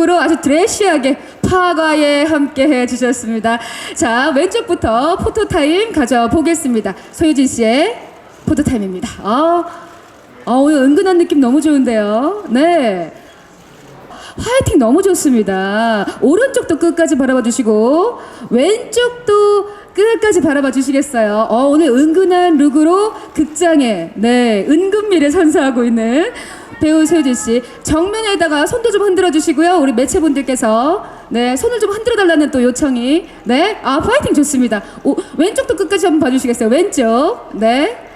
룩으로 아주 드레시하게 파과에 함께 해주셨습니다. 자, 왼쪽부터 포토타임 가져보겠습니다. 소유진 씨의 포토타임입니다. 아, 아, 오늘 은근한 느낌 너무 좋은데요. 네. 화이팅 너무 좋습니다. 오른쪽도 끝까지 바라봐 주시고 왼쪽도 끝까지 바라봐 주시겠어요. 어, 오늘 은근한 룩으로 극장에 네 은근미를 선사하고 있는 배우 소유진 씨 정면에다가 손도 좀 흔들어 주시고요. 우리 매체분들께서 네 손을 좀 흔들어 달라는 또 요청이 네아 화이팅 좋습니다. 오, 왼쪽도 끝까지 한번 봐주시겠어요? 왼쪽 네.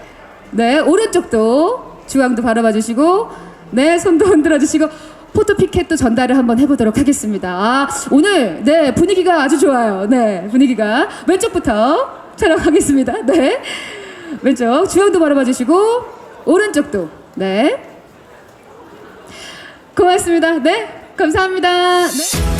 네, 오른쪽도 중앙도 바라봐 주시고, 네, 손도 흔들어 주시고, 포토 피켓도 전달을 한번 해보도록 하겠습니다. 아, 오늘, 네, 분위기가 아주 좋아요. 네, 분위기가. 왼쪽부터 촬영하겠습니다. 네. 왼쪽, 중앙도 바라봐 주시고, 오른쪽도, 네. 고맙습니다. 네, 감사합니다. 네.